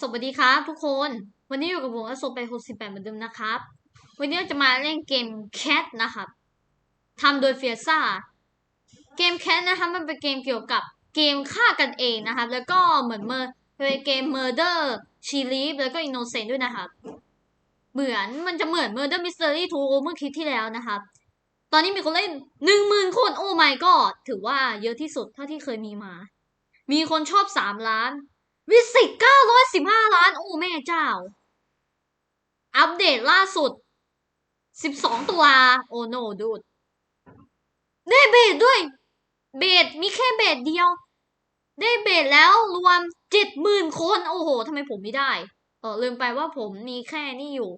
สวัสดีครับทุกคน วันนี้อยู่กับผมอโศกไป68เหมือนเดิมนะครับ วันนี้เราจะมาเล่นเกม Cat นะครับทำโดยเฟียซ่าเกม Cat นะคะมันเป็นเกมเกี่ยวกับเกมฆ่ากันเองนะครับแล้วก็เหมือนเมอร์เป็นเกม Murder She Live แล้วก็ Innocent ด้วยนะครับเหมือนมันจะเหมือน Murder Mystery 2เมื่อคลิปที่แล้วนะครับ ตอนนี้มีคนเล่นหนึ่งหมื่นคนโอ้ my god ถือว่าเยอะที่สุดเท่าที่เคยมีมา มีคนชอบสามล้าน วิสิต915 ล้าน โอ้แม่เจ้า อัปเดตล่าสุด 12 ตุลา โอ้โนดูด ได้เบสด้วย เบสมีแค่เบสเดียว ได้เบสแล้วรวม 70,000 คน โอ้โหทำไมผมไม่ได้ เออลืมไปว่าผมมีแค่นี่อยู่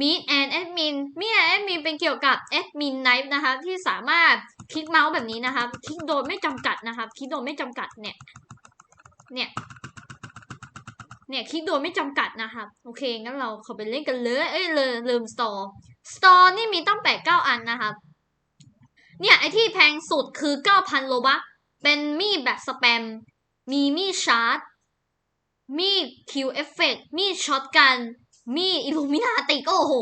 Meet and Admin Meet and Admin เป็นเกี่ยวกับ Admin Knife นะคะที่สามารถคลิกเมาส์แบบนี้นะครับ คลิกโดยไม่จำกัดนะครับ คลิกโดยไม่จำกัดเนี่ย เนี่ย เนี่ยคลิกโดยไม่จำกัดนะครับ โอเค งั้นเราเข้าไปเล่นกันเลย เอ้ยลืมลืมสตอร์สตอร์นี่มีตั้งแปดเก้าอันนะครับ เนี่ย ไอที่แพงสุดคือเก้าพันโลบัคเป็นมีดแบบสแปม มีมีดชาร์จ มีดคิวเอฟเฟกมีดช็อตกัน มีดอิลูมินาติกโอ้โห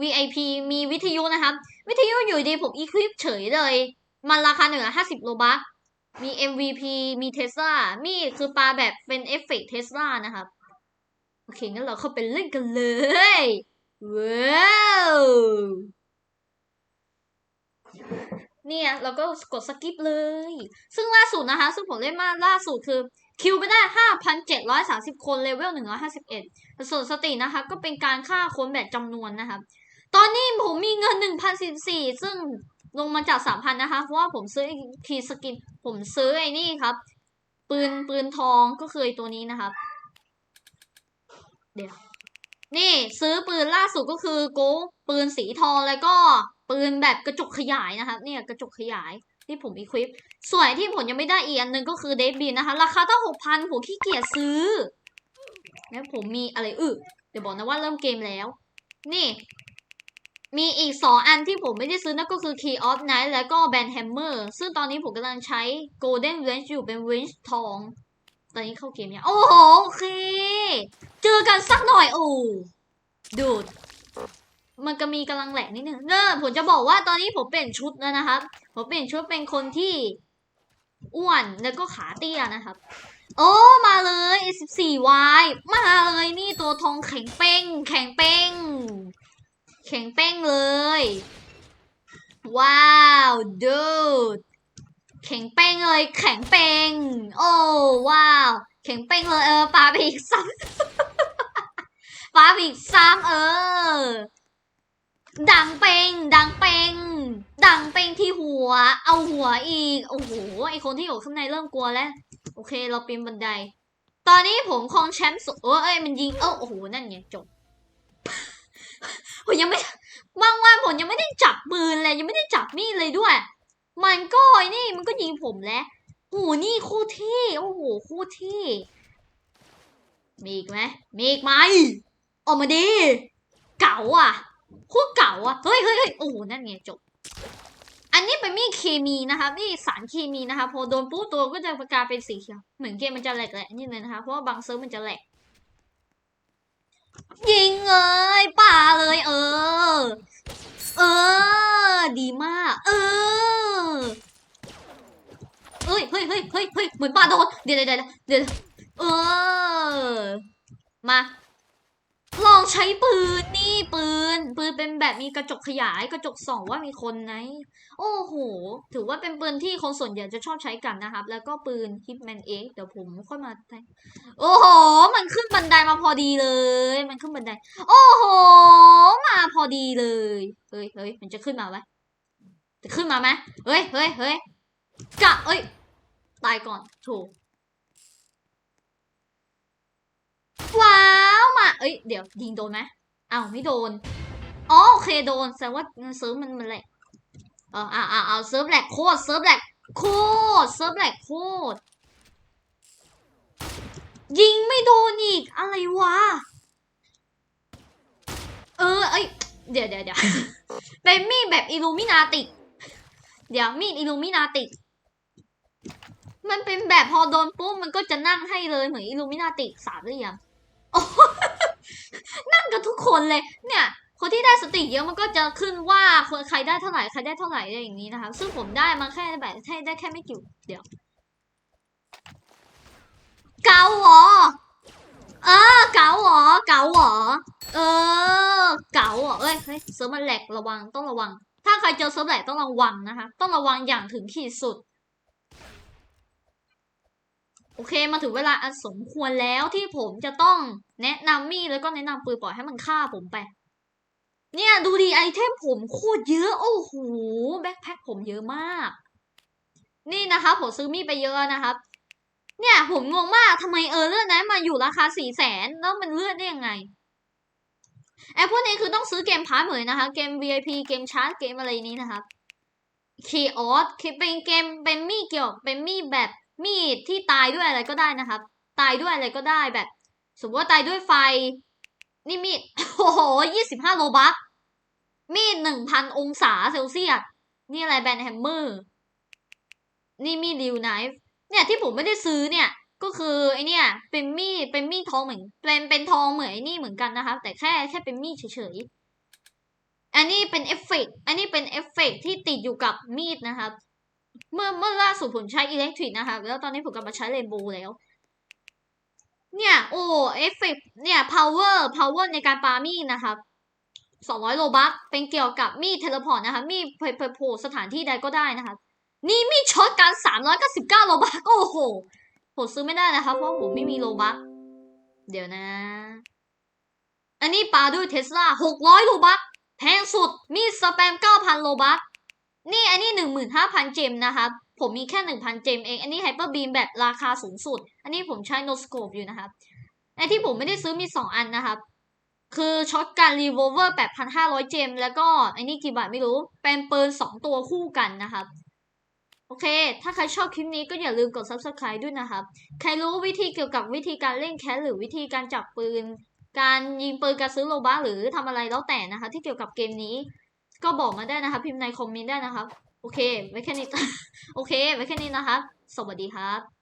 VIP มีวิทยุนะครับ วิทยุอยู่ดีผมอีคลิปเฉยเลย มันราคาหนึ่งห้าสิบโลบัค มี MVP มีเทสลามีคือปลาแบบเป็นเอฟเฟกต์เทสลานะครับ โอเค งั้นเราเข้าไปเล่นกันเลย ว้าวเนี่ยเราก็กดสกิปเลย ซึ่งล่าสุดนะคะ ซึ่งผมเล่นมาล่าสุดคือ คิวไปได้ 5,730 คนเลเวล 151 ส่วนสตินะคะ ก็เป็นการฆ่าคนแบบจำนวนนะครับ ตอนนี้ผมมีเงิน 1,014 ซึ่ง ลงมาจาก3,000นนะคะ เพราะว่าผมซื้อคีสกิน ผมซื้อไอ้นี่ครับ ปืนปืนทองก็คือตัวนี้นะครับ เดี๋ยว นี่ซื้อปืนล่าสุดก็คือโกปืนสีทองแล้วก็ปืนแบบกระจกขยายนะครับ เนี่ยกระจกขยายที่ผมอีควิป ส่วนที่ผมยังไม่ได้อีกอันหนึ่งก็คือเดฟบินนะคะ ราคาตั้งหกพันผมขี้เกียจซื้อ แล้วผมมีอะไรอึเดี๋ยวบอกนะว่าเริ่มเกมแล้ว นี่ มีอีกสองอันที่ผมไม่ได้ซื้อนั่นก็คือ Key of Night แล้วก็ Band Hammer ซึ่งตอนนี้ผมกำลังใช้ Golden Wrench อยู่เป็น Wrench ทอง ตอนนี้เข้าเกมยังโอ้โห โอเค เจอกันสักหน่อย โอ้ดูดมันก็มีกำลังแหลกนิดนึงเนอะผมจะบอกว่าตอนนี้ผมเปลี่ยนชุดแล้วนะครับ ผมเปลี่ยนชุดเป็นคนที่อ้วนแล้วก็ขาเตี้ยนะครับ โอ้ มาเลย 14Y มาเลยนี่ตัวทองแข็งเป้ง แข็งเป้ง แข็งเป้งเลย ว้าวดูดแข็งเป้งเลย แข็งเป้งโอ้ว้าว แข็งเป้งเลยเออปาไปอีกซ้ำปาไปอีกซ้ำเออ ดังเป้งดังเป้งดังเป้งที่หัว เอาหัวอีก โอ้โหไอคนที่อยู่ข้างในเริ่มกลัวแล้ว โอเค เราปีนบันได ตอนนี้ผมครองแชมป์สุดเออเอ้ยมันยิงเออโอ้โหนั่นไงจบ ผมยังไม่บางวันผมยังไม่ได้จับปืนเลยยังไม่ได้จับมีดเลยด้วย มันก็ไอ้นี่มันก็ยิงผมแล้วโอ้โหนี่โคตรเท่โอ้โหโคตรเท่มีอีกไหมมีอีกไหมออกมาดิเก๋าอะโคตรเก๋าอะเฮ้ยเฮ้ยโอ้โหนั่นไงจบ อันนี้เป็นมีดเคมีนะคะนี่สารเคมีนะคะพอโดนปุ๊บตัวก็จะกลายเป็นสีเขียวเหมือนเกมมันจะแหลกแหละนี่เลยนะคะเพราะว่าบางเซิร์ฟมันจะแหลก ยิงเลยป่าเลยเออ เออ ดีมาก เออเอ้ยเฮ้ยเฮ้ยเฮ้ยเฮ้ยเหมือนป่าโดนเดี๋ยวเดี๋ยวเดี๋ยวเดี๋ยวเออ มา ลองใช้ปืนนี่ปืน ปืนเป็นแบบมีกระจกขยายกระจกส่องว่ามีคนไหนโอ้โห ถือว่าเป็นปืนที่คนส่วนใหญ่จะชอบใช้กันนะครับ แล้วก็ปืน Hitman X เดี๋ยวผมค่อยมาแต่งโอ้โห มันขึ้นบันไดมาพอดีเลย มันขึ้นบันได โอ้โห มาพอดีเลยเฮ้ยเฮ้ยมันจะขึ้นมาไหมจะขึ้นมาไหมเฮ้ยเฮ้ยเฮ้ยกะเอ้ยตายก่อนถูกว้า เอ้ยเดี๋ยวยิงโดนไหมอ้าวไม่โดนอ๋อโอเคโดนแสดงว่าเซิร์ฟมันมันแหลกเอออ่าอ่าเอาเซิร์ฟแหลกโคตรเซิร์ฟแหลกโคตรเซิร์ฟแหลกโคตรยิงไม่โดนอีกอะไรวะเออเอ้ยเดี๋ยวเดี๋ยวเดี๋ยวเป็นมีดแบบอิลูมินาติกเดี๋ยวมีดอิลูมินาติกมันเป็นแบบพอโดนปุ๊บมันก็จะนั่งให้เลยเหมือนอิลูมินาติกสามเหลี่ยม นั่งกันทุกคนเลย เนี่ย คนที่ได้สติเยอะมันก็จะขึ้นว่าคนใครได้เท่าไหร่ใครได้เท่าไหร่อะไรอย่างนี้นะคะ ซึ่งผมได้มาแค่แบบแค่ได้แค่ไม่กี่เดี๋ยว เกาเหรอเออเกาเหรอเกาเหรอเออเกาเหรอเอ้ยเฮ้ยเซิร์ฟมันแหลกระวังต้องระวัง ถ้าใครเจอเซิร์ฟแหลกต้องระวังนะคะ ต้องระวังอย่างถึงขีดสุด โอเคมาถึงเวลาอันสมควรแล้วที่ผมจะต้องแนะนำมีดแล้วก็แนะนำปืนปล่อยให้มันฆ่าผมไป เนี่ยดูดีไอเทมผมโคตรเยอะ โอ้โหแบ็คแพ็คผมเยอะมาก นี่นะคะผมซื้อมีดไปเยอะนะครับ เนี่ยผมงงมากทำไมเออเลือดนั้นมาอยู่ราคาสี่แสนแล้วมันเลือดได้ยังไงไอพวกนี้คือต้องซื้อเกมพาร์ทเหมือนนะคะ เกม VIP เกมชาร์จเกมอะไรนี้นะครับคีออสคือเป็นเกมเป็นมีดเกี่ยวเป็นมีดแบบ มีดที่ตายด้วยอะไรก็ได้นะครับ ตายด้วยอะไรก็ได้แบบ สมมติว่าตายด้วยไฟ นี่มีดโอ้โหยี่สิบห้าโลบัคมีดหนึ่งพันองศาเซลเซียสนี่อะไรแบนแฮมเมอร์นี่มีดริวไนฟ์เนี่ยที่ผมไม่ได้ซื้อเนี่ยก็คือไอเนี่ยเป็นมีดเป็นมีดทองเหมือนเป็นเป็นทองเหมือนไอนี่เหมือนกันนะคะแต่แค่แค่เป็นมีดเฉยๆอันนี้เป็นเอฟเฟกต์อันนี้เป็นเอฟเฟกต์ที่ติดอยู่กับมีดนะครับ เมื่อเมื่อล่าสุดผมใช้อิเล็กทริกนะคะ แล้วตอนนี้ผมกลับมาใช้เรนโบว์แล้ว เนี่ย โอ้เอฟเฟกต์เนี่ย power power ในการปามีนะครับสองร้อยโลบัคเป็นเกี่ยวกับมีดเทเลพอร์ตนะคะ มีดเพโผล่สถานที่ใดก็ได้นะคะ นี่มีช็อตการสามร้อยเก้าสิบเก้าโลบัคโอ้โหผมซื้อไม่ได้นะคะ เพราะผมไม่มีโลบัคเดี๋ยวนะ อันนี้ปาด้วยเทสลาหกร้อยโลบัคแพงสุด มีสแปมเก้าพันโลบัค นี่อันนี้หนึ่งหมื่นห้าพันเจมนะครับ ผมมีแค่หนึ่งพันเจมเอง อันนี้ไฮเปอร์บีมแบบราคาสูงสุด อันนี้ผมใช้โนสโคปอยู่นะครับไอที่ผมไม่ได้ซื้อมีสองอันนะครับ คือช็อตการรีโวเวอร์แปดพันห้าร้อยเจม แล้วก็อ้นี่กี่บาทไม่รู้ เป็นปืนสองตัวคู่กันนะครับโอเค ถ้าใครชอบคลิปนี้ก็อย่าลืมกด subscribe ด้วยนะครับ ใครรู้วิธีเกี่ยวกับวิธีการเล่นแคสหรือวิธีการจับปืน การยิงปืนการซื้อโลบัคหรือทำอะไรแล้วแต่นะคะ ที่เกี่ยวกับเกมนี้ ก็บอกมาได้นะคะพิมพ์ในคอมเมนต์ได้นะครับ โอเค ไว้แค่นี้ โอเค ไว้แค่นี้นะครับ สวัสดีครับ